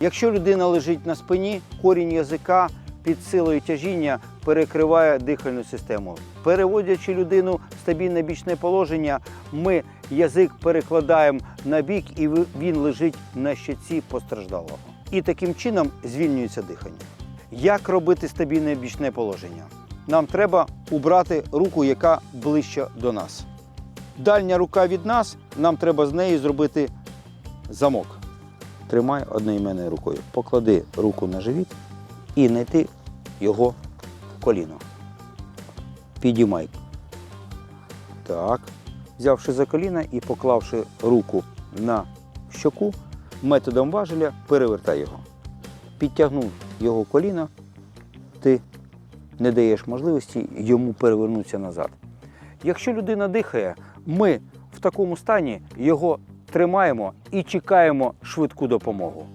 Якщо людина лежить на спині, корінь язика під силою тяжіння перекриває дихальну систему. Переводячи людину в стабільне бічне положення, ми язик перекладаємо на бік і він лежить на щоці постраждалого. І таким чином звільнюється дихання. Як робити стабільне бічне положення? Нам треба убрати руку, яка ближче до нас. Дальня рука від нас, нам треба з неї зробити замок. Тримай одноіменною рукою. Поклади руку на живіт і знайти його коліно. Підіймай. Так. Взявши за коліна і поклавши руку на щоку, методом важеля перевертай його. Підтягнув його коліно, ти не даєш можливості йому перевернутися назад. Якщо людина дихає, ми в такому стані його тримаємо і чекаємо швидку допомогу.